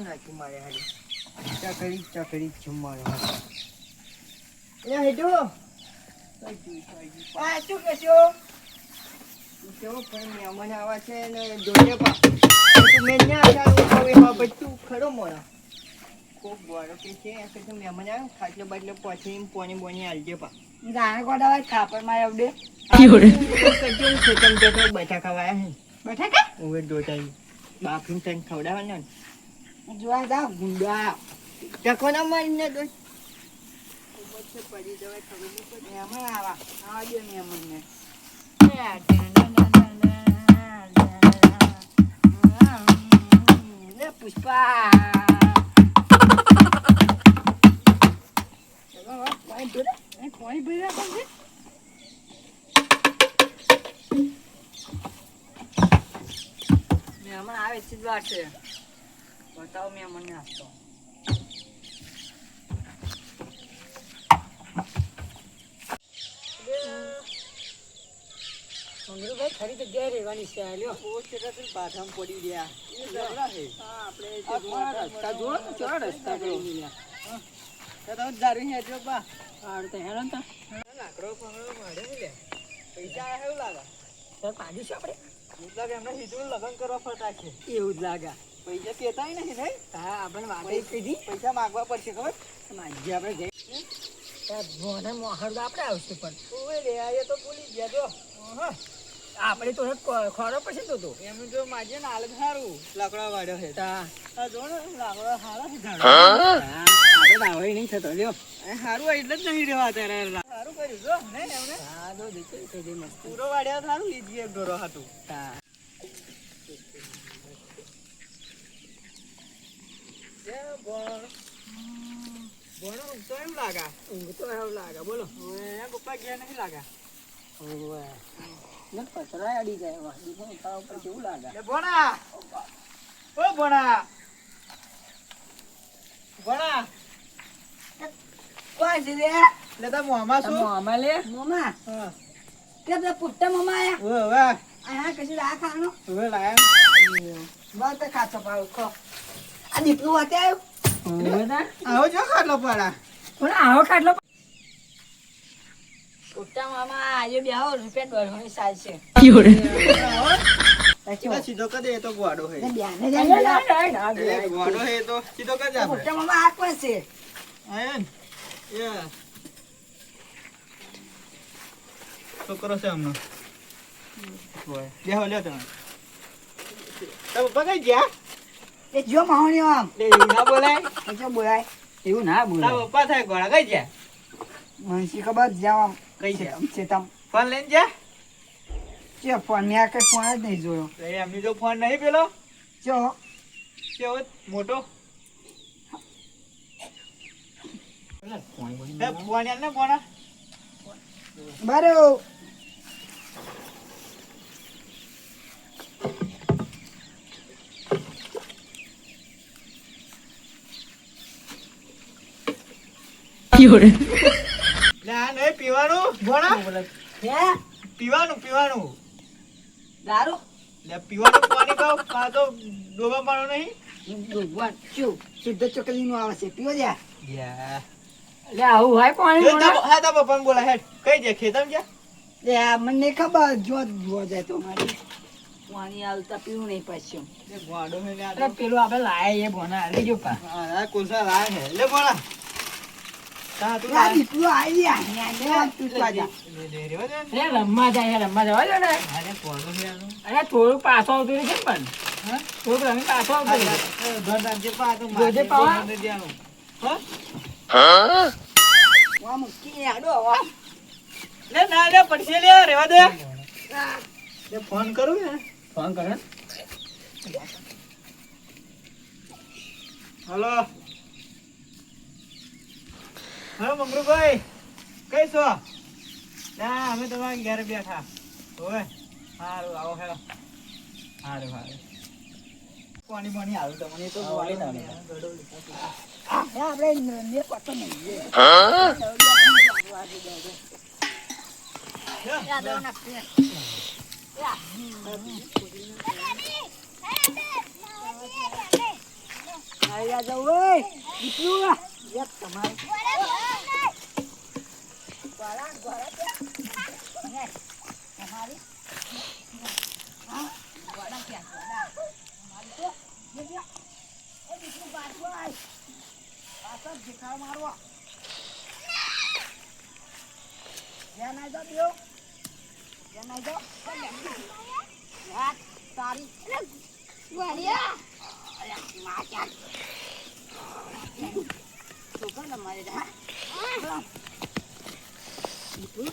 નાખ્યું મારે હારે મારે પણ મહેમાન આવે છે ને જોઈએ પા મેં ના ખરો મોરા કોક બોરો છે કે તું મહેમાન આવે ખાટલો બાટલો પહોંચી પોની બોની આલજે પા ગાણા ગોડાવા ખાપરમાં આવડે બેઠા વાયા હે બટાકા ઓવે દોટાઈ બાફીને તને ખવડાવવાના જોવા જાવ ગુંડા ટકો ના મારીને દો પડી જવાય ખબર નહીં પડે એમાં આવા આવા દે ને પુષ્પા પાણી ભર્યા આવે વાર છે. બતાવો મહેમાન નાસ્તો મંગળભાઈ ખરી જગ્યાએ રહેવાની છે લ્યો. ઓ કેટલા તો બાધામ પડી ગયા આપણે રસ્તા? જુઓ ને રસ્તા. દારૂ હેજો બા. તો લાકડો પકડો પૈસા એવું લાગે. આપણે? એવું એમને હીધું લગ્ન કરવા ફરતા છે એવું જ લાગે. પૈસા કેતાય નહીં નહીં હા આપણે વાગે કીધી. પૈસા માંગવા પડશે ખબર? માજી આપણે જઈ. ભોને મોહર તો આપણે આવશે પણ. ઓવે રે આ તો ભૂલી ગયા જો. આપણે તો ખોરો પછી તો તો. એમ જો માજે ને હાલ સારું લાકડા વાળ્યો છે. તા આ જો ને લાકડા હારા છે આપણે નહીં થતો લ્યો. સારું એટલે જ નહીં રહેવા ત્યારે સારું કર્યું જો ને એમને? હા. મસ્ત પૂરો વાડ્યા સારું લીધી એક હતું તા ભણો તો એમ લાગા ઊંઘ તો એવું લાગે. બોલો. પપ્પા ગયા નહીં લાગા? ઓવે અડી જાય ઉપર કેવું લાગે? ભણા! ઓ ભણા! ભણા! કોણ છે રે લે તા મોમાં શું? મોમા લે? મોમા? હા. કે પેલા પુટ્ટા મોમા આયા? આયા કશું આ ખાવાનો? ઓવે લાયા બસ તો ખાતો પાવ ખો. આ દીપલું વાતે આવ્યું આવો જો ખાટલો પડા. પણ આવો ખાટલો પુટ્ટા મામા આજે બે આવો રૂપિયા દોઢવાની સાલ છે. સીધો કદે એ તો ગોડો હે. ગોડો હે તો સીધો કદે આપણે પુટ્ટા મામા આ કોણ છે? આયન યા. છોકરો છે હમણાં હોય બેહો લ્યો તમે તો પપ્પા કઈ ગયા એ જો માહોણી આમ લે ના બોલાય એ જો બોલાય એવું ના તારા પપ્પા થાય ગોળા કઈ ગયા મનસી ખબર જાવ આમ કઈ છે છે તમ ફોન લઈને જા છે ફોન મેં આ કઈ ફોન જ નહીં જોયો તો એમની જો ફોન નહીં પેલો જો કેવો મોટો એ ફોન યાર ને ફોન બારો લે આ નહીં પીવાનું? ભણા હે? પીવાનું પીવાનું. દારૂ? લે પીવાનું પાણી કહો આ તો ડોબા પાડો નહીં. ભગવાન શું? શુદ્ધ ચોકલી નું આવે છે. પીવો જા. યા એટલે આવું હોય પાણી હા તારા પપ્પાને બોલા હેડ. કઈ જાય ખેતમ જા લે મને ખબર. જો જો જાય તો મારી. પાણી આવતા પીવું નહીં પાછું. પેલું આપણે લાયા એ ભોના. હાલી જો પા. કોલસા લાય હે. લે બોલા રમવા જાય રમવા જવા દો ને અરે થોડું પાછો આવતું રહે કેમ પણ. હા? થોડુંક રમી પાછો આવતું જોજે પાવા. ના લે પડશે લે રેવા દે. ફોન કરું ને. ફોન કરો. હલો. હા મંગરુભાઈ કઈ છો? ના અમે તમારા ઘરે બેઠા. ઓવે સારું આવો હેલો સારું સારું પાણી પાણી આવ્યું તમને તો ગોળો ના. આપણે પતો નહીં જા જાઉં ઓય દીકરું યપ તમારે ગોળા, ગોળા ક્યાં? હે, તમારી? હા, ગોળા ક્યાં? ગોળા. તમારી તો? જે જે. એ દીકરું પાછું આય. પાછળ શિખાડ મારવો. જ્યાં ના જાઓ બેવ. જ્યાં ના જાઓ. હા, તારી. અલ્યા,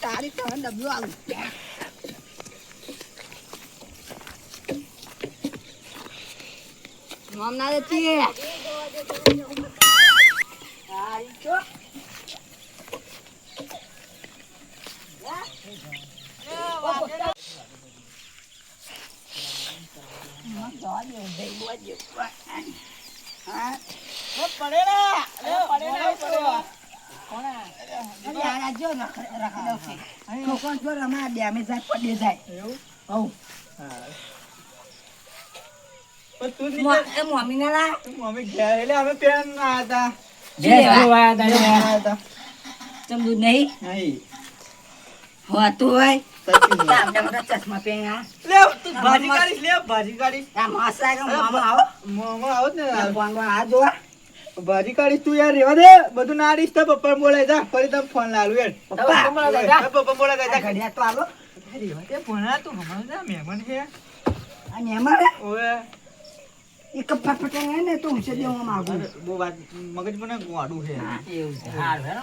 તારી તો ડબ્લ્યુ આવું નામ ના દેતી હા છોકરો જો રમા ડેમેજ જાય પડે જાય હવ પણ તું જ મો- નીકળ. એ મમ્મીને લા મમ્મી ઘેર એટલે અમે પેન ના હતા લેવા. ના હતા ચમ દૂધ નહીં? નહીં. હોતું હોય સાચી બધા ચશ્મા પહેર્યા. લે તું ભાજી કાઢીશ લે ભાજી કાઢીશ. આ મસ્ત લાગે મામા આવો. મોમાં આવો ને આ કોણ કોણ આ જોવા. ભાજી કાઢીશ તું યાર રેવા દે. બધું ના આડીશ તો પપ્પા બોલાય જા. ફરી તમે ફોન લાલુ યાર પપ્પા. પપ્પા બોલાય જા. ઘડિયા તો આલો. રેવા દે ભણા તું હમણાં જા મહેમાન છે. આ એક ફટફટ ને ને તો દેવા માંગુ બહુ વાત મગજ મને ગોડું છે. એવું છે. હારું હે ને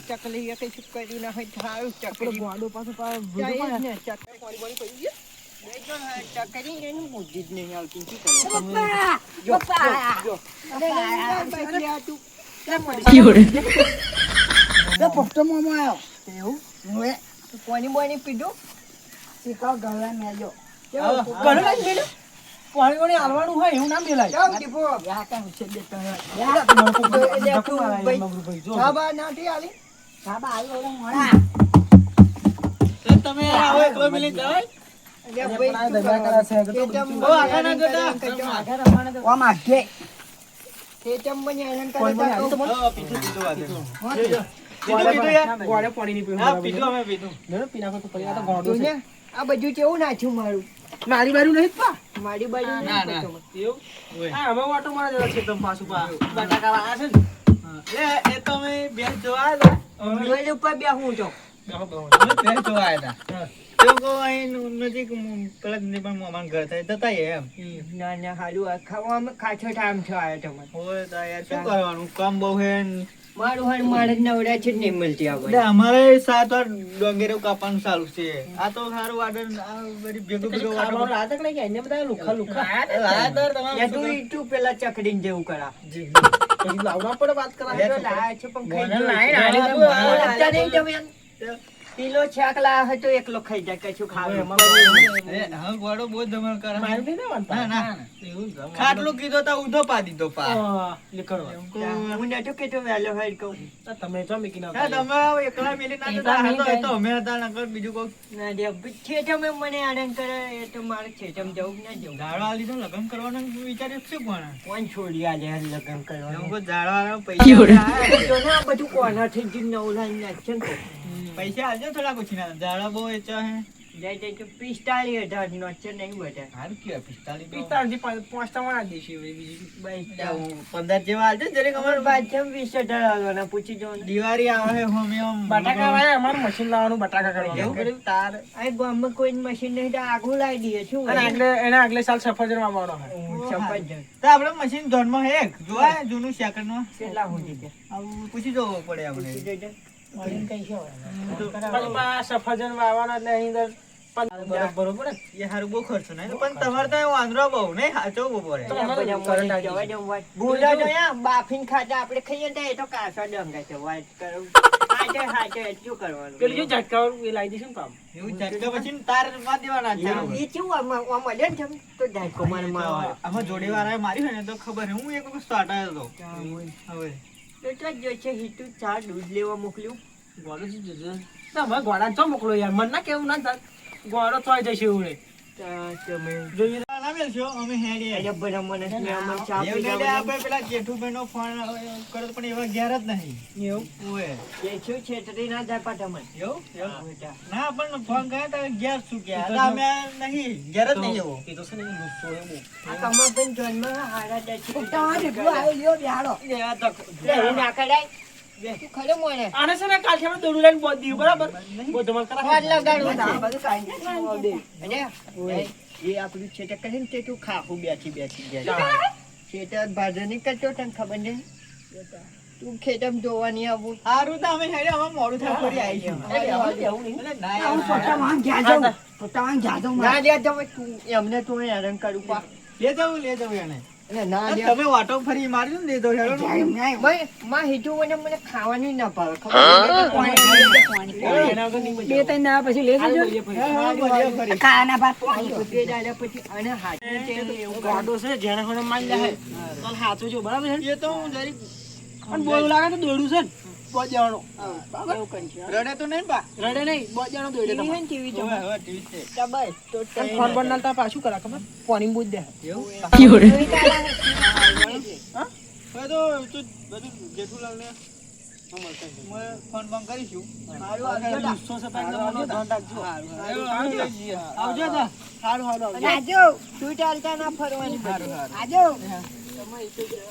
ચકલી કરી ના હોય સારું ચકલી. ગોડો પાછો પા જાય જ ને ચકલી પાણી પાણી પડી ગયું બેજો ને ચકલી ને એનું બુદ્ધિ જ નહીં આવતી. શું કરે? જો જો અરે બાકી આ તું. તે પોસ્ટો મોમો આવ્યો એવું? હવે તું પાણી પાણી પીધું? શીખાવ ગળા મેજો ઘણું પાણી પાણી હાલવાનું હોય એવું ના મેલાય. તમે? આવો એકલો મિલી? હા, પીધું, પીધું પીધું, પીધું. ગોળે પીધું પીધું. આ બધું કેવું નાખ્યું મારું. મારી બાજુ નહીં પા. મારી બાજુ ના, નહીં ના. એવું? હા હવે વાટો મારા જરા છે તમ પાછું પા. બટાકા વાળા છે ને. એ- એ તો બેન જોવા આવ્યા ડોલ ઉપર બે હું જો. બે જોવા આવ્યા. તો કહો નજીક પેલા ને પણ મોમાન ઘર થાય. જતા એમ. ના ના આ ખાવામાં ખાછો ટાઈમ છો આયો તમારે. હોય તો યાર શું કરવાનું? કામ બહુ હે. મારું મારે જ નવરા છે નહીં મળતી અમારે સાત વાર ડોંગેરો કાપવાનું ચાલુ છે. આ તો સારું વાડર આ બધી ભેગું ભેગું વાડર એને બધા લુખા લુખા. લાયા તા પેલા ચકડીને જેવું કરા. લાવવા પડે વાત કરા લાયા છે પણ ખાઈ. લાઈને આલી તો આ મારા લાગતા નહીં તમે એમ? કિલો છાક લાયા હોય તો એકલો ખાઈ જાય કશું ખાવે એ, હા, ગોળો બહુ જમણ કરે. મારું નહીં ને વાંધો. ના, ના. ખાટલો કીધો તા ઉધો પા દીધો પા નીકળવા. હું નતો કેતો વેલો હોય કહું તમે તો મીકી નાખો. તમે એકલા મેલી ના તો એ તો અમે હતા નકર બીજું કોઈ ના દે છેટમ મને આનંદ કરે એ તો મારે છેટમ જવું કે ના જવું આલી તો લગન કરવાનું વિચારે શું પણ કોણ છોડી આલે લગન કરવાનું કોઈ પૈસા ના બધું કોનાથી જ નવું લાઈને નાખશે ને. પૈસા આવજો થોડા પૂછી ના. ઝાડવા બહુ વેચા હે. જાય જાય તો પિસ્તાળીસ હજાર નો છે નહીં બધા. સારું કહેવાય પિસ્તાલીસ તો. પાંચ- પાંચ ટકા આ દેશી પંદર જેવા આવજો જરીક અમાર બાજુ વીસ હજાર આવવાના પૂછી જો દિવાળી આવે હોમે આમ બટાકા વાળા અમારું મશીન લાવવાનું બટાકા એવું કર્યું તાર. આ ગામમાં કોઈ મશીન નહીં તો આગું લાવી દઈએ. છું અને આગલે એના આગલે સાલ સફરજન વાવવાનો હોય. સફરજન. તો આપણે મશીન ધોનમાં હે એક. જોવા જૂનું સેકન્ડમાં કેટલા સુધી છે? આવું પૂછી જવું પડે આપણે. જોજે. કઈ છે? સફરજન વાવવાના એટલે અહીં અંદર ને. એ હારું બહુ ખર્ચો નહીં. પણ તમારે તો વાંદરો બહુ નહીં સાચવવું પડે. તો અમારે બધા કરંટ મને આવી જવા ગયું. દો વાત. ભૂંડા તો અહીંયા. બાફીને ખાતા આપણે ખાઈએ ને એ તો કાચા ડંગા છે. વાત કરું. હાચે હાચે શું કરવાનું. પેલું જો ઝટકાવાળું એ લાવી દઈશું ને એવું ઝટકા પછી તારમાં દેવાના છે. એ કેવું આમાં આમાં મળે ને તો ઝાટકો મારે આમાં જોડે વાળાએ માર્યું હોય ને તો ખબર હું એક વખત સાટાયો હતો હવે. તો જ જોઈ છે હિતુ ચા દૂધ લેવા મોકલ્યું. ગોળો શું જશે? ના, હવે ગોળાને ચો મોકલો યાર. મને ના કેવું ના થાય. ગોળો ચોઈ જશે એવું તમે જોઈએ. તો ના અમે હેડીએ. અરે મને મહેમાન ચા એવું લે, પીવડાવવાના. આપણે પેલા જેઠુભાઈનો ફોન કર્યો પણ એવા ઘેર જ નહીં એવું? ઓએ. એ શું છે ના જાય પાછા મને એવું? એવું? ના પણ ફોન કર્યો તો ઘેર શું કે આ અમે નહીં ઘેર જ નહીં જવો એ તો છે ને ગુસ્સો એ બહુ. આ કમરબેન જોનમાં હારા દસ તમારે ભેગું આવ્યો લ્યો બેહાડો. લેવા તો લે, ના કરાય. તું ખરો મોને. આને છે ને કાલથી આપણે દોડું લઈને બોધ બરાબર બોધ ધમાલ લગાડવું બધું. અને એ- આપણું છેટક કરે ને તે તું ખાખું બેઠી બેઠી ગયા. ખેતર ભાજર કરતો તને ખબર નહીં? તું ખેતર જોવાની આવું. સારું તો અમે હેડે હવે મોડું થાય ફરી આવી આ હું યાર. પોતા જાઉં. પોતા વાંગ જાઉં ના લે તો તું એમને તું હેરાન કરું પા. લે જાઉં લે જવું એને. તમે વાટો ફરી માર્યું ને તો હેડો ને. જાય, જાય. ભાઈ માં હીધું મને મને ખાવાનું ના ભાવે ખબર છે? પાણી, એના વગર નહીં બે ત્રણ દાડા પછી લઈ. જજો. ભાત પાણી. તે દાડા પછી અને હાથે ગાડો છે જેને મને મારી લે તો હાથું જો બરાબર છે એ તો હું જરી પણ બોલ લાગે તો દોડું છે ને બોધ દેવાનો એવું કરશે. રડે તો નહીં બા? રડે નહીં બોધ દેવાનો દોડે તમારે. હે ને હવે ટીવી છે. તો તો ફોન પર નાલતા પાછું કરા ખબર? પાણી બૂજ દે. એવું? હવે હવે તો તું બધું જેઠુલાલને મેં ફોન ફોન કરીશું. મારું આવજો ગુસ્સો છે પણ તમારો ધ્યાન રાખજો. આવજો. આવજો. સારું સારું આવજો. તું ચાલતા ના ફરવાની. તો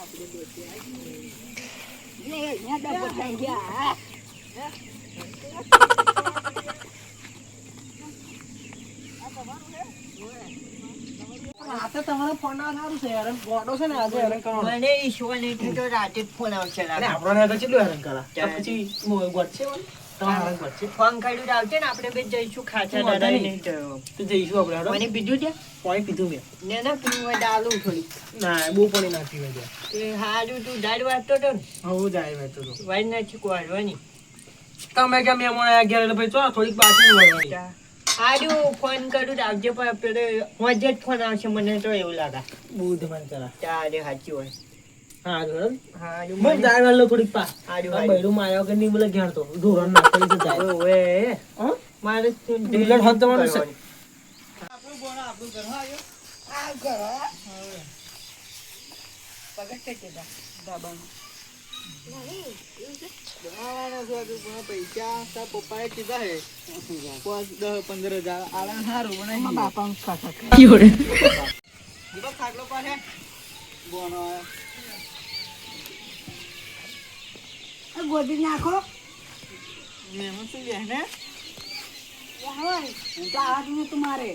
આપણે બે લે, અહીંયા ડબ્બો થઈ ગયા. આ તો તમારો ફોન ના સારું છે હેરાન ગોડો છે ને આજે હેરાન કરવાનો. મને ઈશ્વર નહીં તો રાતે ફોન આવશે આપણો ને તો કેટલું હેરાન કરા પછી ગોડ છે ફોન આવશે ને આપણે બે જઈશું ખાચા. તો જઈશું આપણે હેડો. મને છે? પાણી પીધું મેં. ને ના પીવું હોય તો થોડી. ના બહુ પાણી ના પીવા એ હારું તું દાડ વાંચતો હતો ને? હવે જાય મેં તો. તો. વાઈ તમે કેમ એમ ઘેર ભાઈ ચો થોડીક બાકી વળવાની. હારું ફોન કરું આવજે પણ પેલો જ ફોન આવશે મને તો એવું લાગે. બુધ મને કરા. તારે સાચી હોય પપ્પાએ કીધા હે દસ પંદર હજાર. આલા સારું. દીપક ખાટલો પાસે બોનો આયો. આ ગોદી નાખો. મહેમાન શું લે હું તો આવા જ મારે.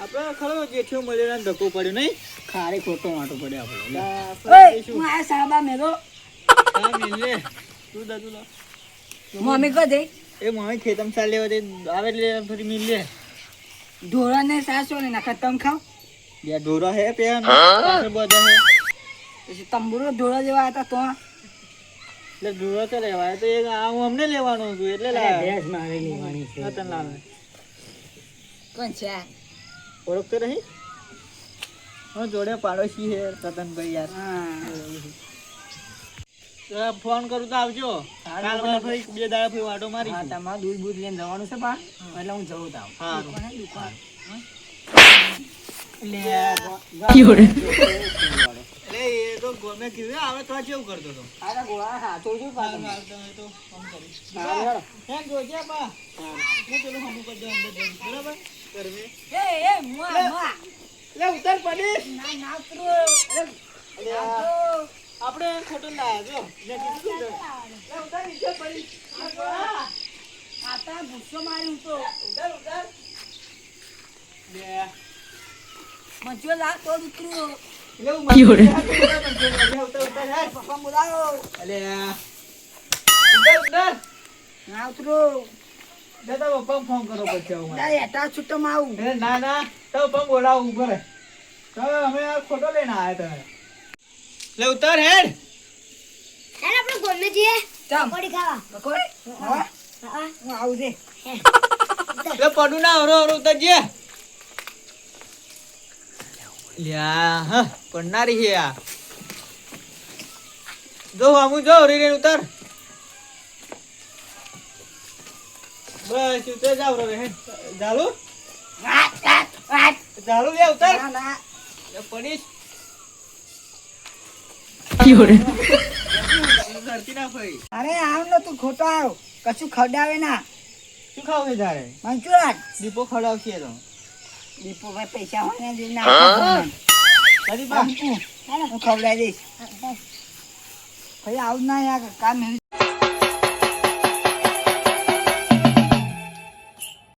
આપણે ખરો જેઠિયો મળ્યો ને ધક્કો પડ્યો નહીં? ખારે ખોટો માટો પડ્યો આપણો. હું આ સાબા મેલો. મિલે તું દાદુ લા. મમ્મી કહો જઈ એ મમ્મી ખેતમ ચાલ લેવા દે. આવે એટલે ફરી મિલ લે ઢોરા ને સાસો ને નાખા તમ ખાવ બે ઢોરા હે પે બધા હે. પછી તંબુરો ઢોરા જેવા હતા તો એટલે ઢોરા તો લેવાય તો એ આ હું અમને લેવાનું છું એટલે લાવ્યા. મારે લેવાની છે રતન લાવે કોણ છે ઓળખતો નહીં હું જોડે પાડોશી હે રતનભાઈ યાર હા ફોન કરું તો આવજો કાલ ફરી બે દાડા ફરી વાટો મારી હા તમારે દૂધ બૂધ લઈને જવાનું છે પા એટલે હું જઉં તાવ સારું એટલે એ તો ગમે કીધું આવે તો કેવું કરતો અરે ગોળા તો ફોન કરીશ. બા, જોજે બા. હું પેલું હમું કરી દઉં અંદર જઈને, બરાબર? કરવે. એ એ મુઆ મુઆ લે, ઉતાર પડીશ. ના ના કરો આપણે ખોટું લાયા જો મેં કીધું લે, ઉતાર નીચે પડીશ. આ જો, આ. આતા ગુસ્સો માર્યું તો ઉતાર, ઉતાર. લે. મજો લાગતો તો હું. ના. ના તો છૂટમાં આવું એ ના ના તારા પપ્પાને બોલાવો રહે. તો અમે આ ખોટો લઈને આવ્યા તમે લે ઉતર હેડ આપણે ગોમે જઈએ પકોડી ખાવા પકોડી હા હું આવું છે લે પડું ના હરો હરો ઉતરજે લ્યા હ પડનારી છે આ. જો આમું જો હરી રે ઉતર. બસ ઉતર જાવ રે લે ઉતર. ના ના. લે પડીશ. કરતી ના ફરી અરે આવ ને તું ખોટો આવ કશું ખવડાવે ના. શું ખાવ છે તારે? મંચુરાજ દીપો ખવડાવશે તો. દીપો ભાઈ પૈસા હોય ને દે ના. તારી બા હું ખવડાવી દઈશ. ભાઈ આવું ના યાર કામ